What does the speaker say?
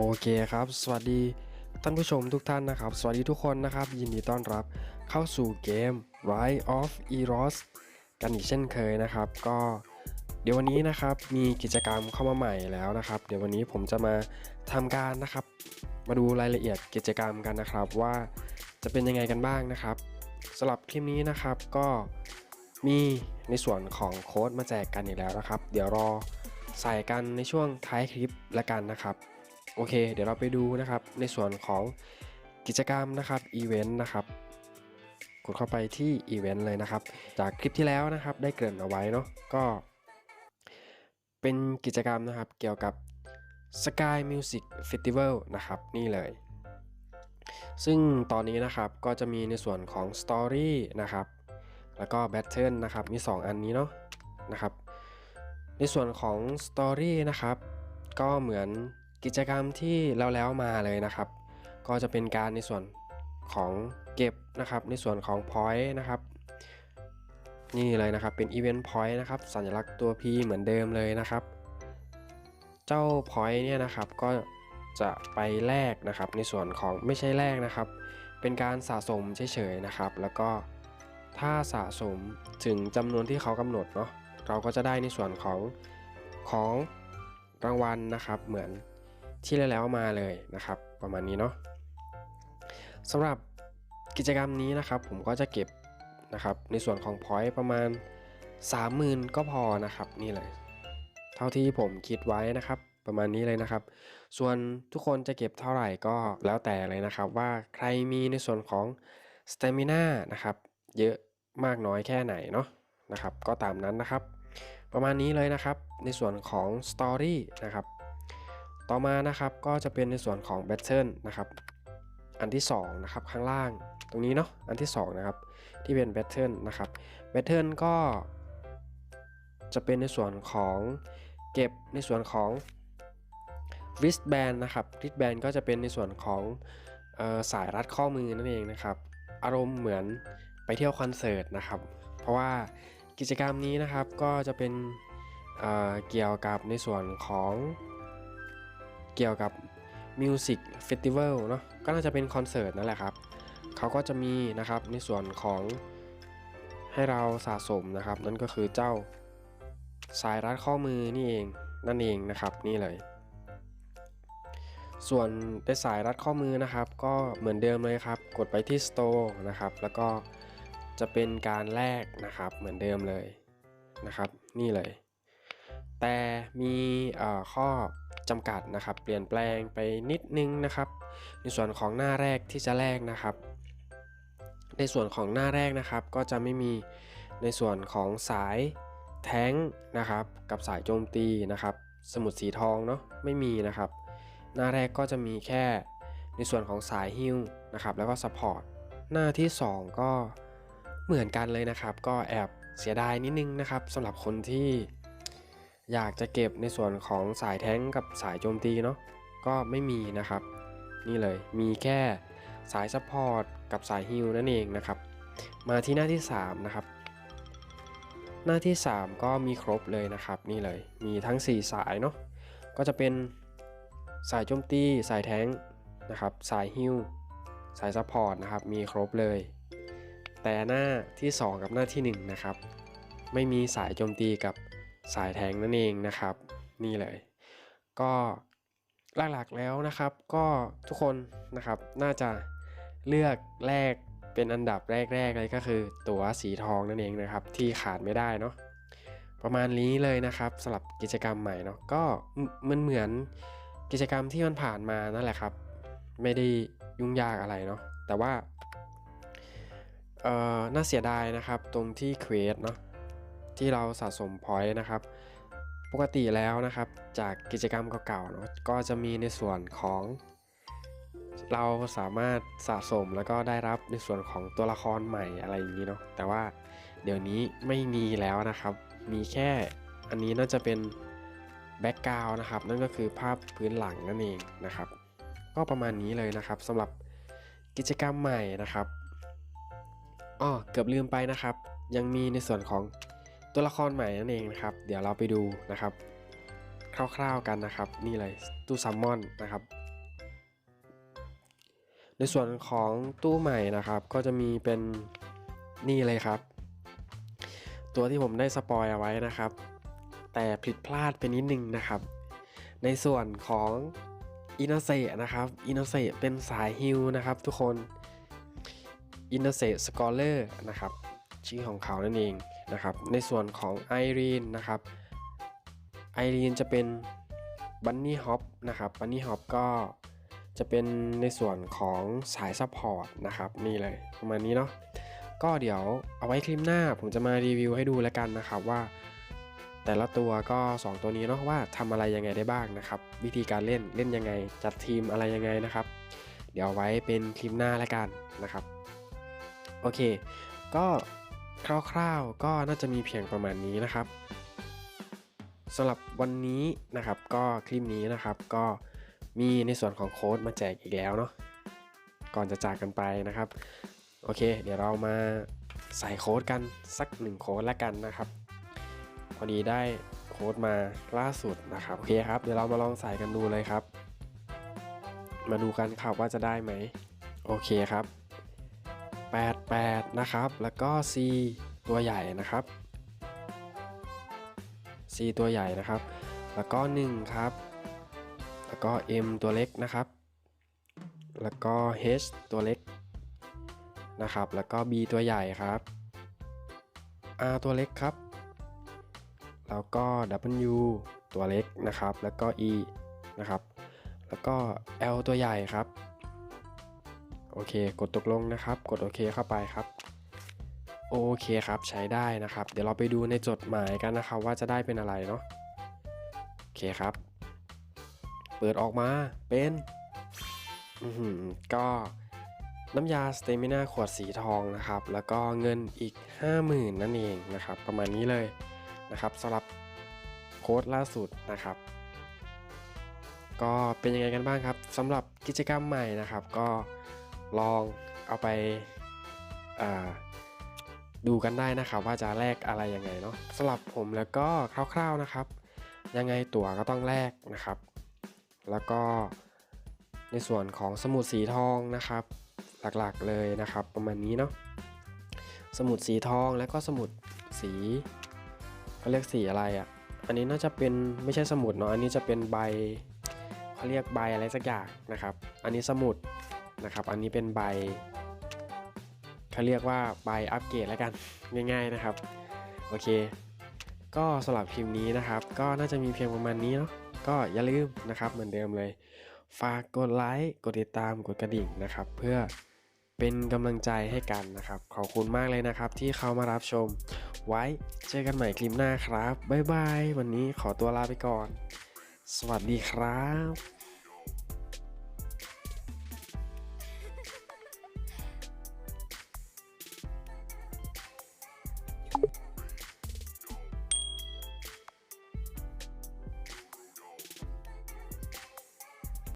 โอเคครับ สวัสดีท่านผู้ชมทุกท่านนะครับ สวัสดีทุกคนนะครับ ยินดีต้อนรับเข้าสู่เกม Rise of Eros กันอีกเช่นเคยนะครับ ก็เดี๋ยววันนี้นะครับมีกิจกรรมเข้ามาใหม่แล้วนะครับ เดี๋ยววันนี้ผมจะมาทำการนะครับ มาดูรายละเอียดกิจกรรมกันนะครับ ว่าจะเป็นยังไงกันบ้างนะครับสำหรับคลิปนี้นะครับก็มีในส่วนของโค้ดมาแจกกันอีกแล้วนะครับ เดี๋ยวรอใส่กันในช่วงท้ายคลิปละกันนะครับ โอเค เดี๋ยวเราไปดูนะครับในส่วนของกิจกรรมนะครับอีเวนต์นะครับกดเข้าไปที่อีเวนต์เลยนะครับ จากคลิปที่แล้วนะครับได้เกริ่นเอาไว้เนาะก็เป็นกิจกรรมนะครับเกี่ยวกับ Sky Music Festival นะครับนี่เลย ซึ่งตอนนี้นะครับก็จะมีในส่วนของ Story นะครับแล้วก็ Battle นะครับมี 2 อันนี้เนาะนะครับในส่วนของ Story นะครับก็เหมือน กิจกรรมที่แล้วแล้วมาเลยนะครับ ก็จะเป็นการในส่วนของเก็บนะครับ ในส่วนของ Point นะครับนี่เลยนะครับเป็น Event Point นะครับสัญลักษณ์ตัว P เหมือนเดิมเลยนะครับ เจ้า Point เนี่ยนะครับก็จะไปแลกนะครับในส่วนของไม่ใช่แลกนะครับ เป็นการสะสมเฉยๆนะครับ แล้วก็ถ้าสะสมถึงจำนวนที่เขากำหนดเนาะเราก็จะได้ในส่วนของของรางวัลนะครับ เหมือน ที่แล้วมาเลยนะครับ ประมาณนี้เนาะสำหรับกิจกรรมนี้นะครับ ผมก็จะเก็บนะครับในส่วนของ point ประมาณ 30,000 ก็พอนะครับนี่เลย เท่าที่ผมคิดไว้นะครับประมาณนี้เลยนะครับ ส่วนทุกคนจะเก็บเท่าไหร่ก็แล้วแต่เลยนะครับ ว่าใครมีในส่วนของ stamina นะครับเยอะมากน้อยแค่ไหนเนาะนะครับ ก็ตามนั้นนะครับ ประมาณนี้เลยนะครับในส่วนของ Story นะครับ ต่อมานะครับก็จะเป็นในส่วนของ Battle นะครับอันที่2นะครับข้างล่างตรงนี้เนาะอันที่2นะครับที่เป็น Battle นะครับ Battle ก็ จะเป็นในส่วนของเก็บในส่วนของ wristband นะครับ wristband ก็จะเป็นในส่วนของออสายรัดข้อมือนั่นเองนะครับ อารมณ์เหมือนไปเที่ยวคอนเสิร์ตนะครับ เพราะว่ากิจกรรมนี้นะครับก็จะเป็นเเกี่ยวกับในส่วนของ เกี่ยวกับ Music Festival เนาะก็น่าจะเป็นคอนเสิร์ตนั่นแหละครับเขาก็จะมีนะครับในส่วนของให้เราสะสมนะครับ นั่นก็คือเจ้าสายรัดข้อมือนี่เองนั่นเองนะครับนี่เลย ส่วนในสายรัดข้อมือนะครับ ก็เหมือนเดิมเลยครับ กดไปที่ Store นะครับ แล้วก็จะเป็นการแลกนะครับเหมือนเดิมเลยนะครับ นี่เลย แต่มีข้อ จำกัดนะครับ เปลี่ยนแปลงไปนิดนึงนะครับ ในส่วนของหน้าแรกที่จะแลกนะครับ ในส่วนของหน้าแรกนะครับ ก็จะไม่มีในส่วนของสายแท้งนะครับ กับสายโจมตีนะครับ สมุดสีทองเนาะไม่มีนะครับ หน้าแรกก็จะมีแค่ในส่วนของสายฮิลนะครับ แล้วก็สปอร์ตหน้าที่ 2 ก็เหมือนกันเลยนะครับ ก็แอบเสียดายนิดนึงนะครับสำหรับคนที่ อยากจะเก็บในส่วนของสายแท้งกับสายโจมตีเนาะก็ไม่มีนะครับ นี่เลยมีแค่สายซัพพอร์ตกับสายฮิลนั่นเองนะครับ มาที่หน้าที่ 3 นะครับ หน้าที่ 3 ก็มีครบเลยนะครับ นี่เลยมีทั้ง 4 สายเนาะก็จะเป็นสายโจมตี สายแท้งนะครับ สายฮิลสายซัพพอร์ตนะครับ มีครบเลย แต่หน้าที่ 2 กับหน้าที่ 1 นะครับ ไม่มีสายโจมตีกับ สายแทงนั่นเองนะครับ นี่เลย ก็หลักๆแล้วนะครับ ก็ทุกคนนะครับน่าจะเลือกแรกเป็นอันดับแรกๆเลยก็คือ ตั๋วสีทองนั่นเองนะครับ ที่ขาดไม่ได้เนาะประมาณนี้เลยนะครับสำหรับกิจกรรมใหม่เนาะก็มันเหมือนกิจกรรมที่มันผ่านมานั่นแหละครับ ไม่ได้ยุ่งยากอะไรเนาะแต่ว่าเอ่อน่าเสียดายนะครับตรงที่เควสเนาะ ที่เราสะสมพอยต์นะครับ ปกติแล้วนะครับ จากกิจกรรมเก่าๆเนาะก็จะมีในส่วนของ เราสามารถสะสมแล้วก็ได้รับในส่วนของตัวละครใหม่อะไรอย่างนี้เนาะแต่ว่าเดี๋ยวนี้ไม่มีแล้วนะครับ มีแค่อันนี้น่าจะเป็นแบ็กกราวนะครับ นั่นก็คือภาพพื้นหลังนั่นเองนะครับ ก็ประมาณนี้เลยนะครับสำหรับกิจกรรมใหม่นะครับอ้อเกือบลืมไปนะครับ ยังมีในส่วนของ ตัวละครใหม่นั่นเองนะครับ เดี๋ยวเราไปดูนะครับ คร่าวๆกันนะครับ นี่เลยตู้ซัมมอนนะครับ ในส่วนของตู้ใหม่นะครับ ก็จะมีเป็นนี่เลยครับ ตัวที่ผมได้สปอยเอาไว้นะครับ แต่ผิดพลาดไปนิดนึงนะครับ ในส่วนของอินเซนะครับอินเซเป็นสายฮิลนะครับทุกคนอินเซสกอเลอร์นะครับ ชื่อของเขานั่นเอง นะครับ ในส่วนของไอรีนนะครับไอรีนจะเป็นบันนี่ฮอปนะครับบันนี่ฮอปก็จะเป็นในส่วนของสายซัพพอร์ตนะครับนี่เลยประมาณนี้เนาะก็เดี๋ยวเอาไว้คลิปหน้าผมจะมารีวิวให้ดูแล้วกันนะครับว่า แต่ละตัวก็ 2 ตัวนี้เนาะว่าทำอะไรยังไงได้บ้างนะครับ วิธีการเล่นเล่นยังไง จัดทีมอะไรยังไงนะครับ เดี๋ยวไว้เป็นคลิปหน้าแล้วกันนะครับ โอเค ก็ คร่าวๆ ก็น่าจะมีเพียงประมาณนี้นะครับสำหรับวันนี้นะครับก็คลิปนี้นะครับก็มีในส่วนของโค้ดมาแจกอีกแล้วเนาะก่อนจะจากกันไปนะครับ โอเค เดี๋ยวเรามาใส่โค้ดกันสักหนึ่งโค้ดแล้วกันนะครับ พอดีได้โค้ดมาล่าสุดนะครับโอเคครับเดี๋ยวเรามาลองใส่กันดูเลยครับ มาดูกันครับว่าจะได้ไหมโอเคครับ 88 นะครับ แล้วก็ C ตัวใหญ่นะครับ C ตัวใหญ่นะครับ แล้วก็ 1 ครับ แล้วก็ M ตัวเล็กนะครับ แล้วก็ H ตัวเล็กนะครับ แล้วก็ B ตัวใหญ่ครับ R ตัวเล็กครับ แล้วก็ W ตัวเล็กนะครับ แล้วก็ E นะครับ แล้วก็ L ตัวใหญ่ครับ โอเค กดตกลงนะครับ กดโอเคเข้าไปครับ โอเคครับใช้ได้นะครับ เดี๋ยวเราไปดูในจดหมายกันนะครับ ว่าจะได้เป็นอะไรเนาะโอเคครับ เปิดออกมาเป็นก็น้ำยาสเตมินาขวดสีทองนะครับ แล้วก็เงินอีก 50,000 นั่นเองนะครับ ประมาณนี้เลยนะครับสำหรับโค้ดล่าสุดนะครับ ก็เป็นยังไงกันบ้างครับสำหรับกิจกรรมใหม่นะครับ ก็ ลองเอาไปาดูกันได้นะครับว่าจะแลกอะไรยังไงเนาะสำหรับผมแล้วก็คร่าวๆนะครับ ยังไงตั๋วก็ต้องแลกนะครับ แล้วก็ในส่วนของสมุดสีทองนะครับ หลักๆเลยนะครับ ประมาณนี้เนาะสมุดสีทองแล้วก็สมุดสีเขาเรียกสีอะไรอะ่ะ อันนี้น่าจะเป็นไม่ใช่สมุดเนาะอันนี้จะเป็นใบเขาเรียกใบอะไรสักอย่างนะครับ อันนี้สมุด นะครับ อันนี้เป็นใบเขาเรียกว่าใบอัปเกรดแล้วกันง่าย ๆนะครับ โอเค ก็สำหรับคลิปนี้นะครับ ก็น่าจะมีเพียงประมาณนี้เนาะก็อย่าลืมนะครับเหมือนเดิมเลย ฝากกดไลค์กดติดตามกดกระดิ่งนะครับ เพื่อเป็นกำลังใจให้กันนะครับ ขอบคุณมากเลยนะครับ ที่เข้ามารับชม ไว้เจอกันใหม่คลิปหน้าครับบ๊ายบายวันนี้ขอตัวลาไปก่อน สวัสดีครับ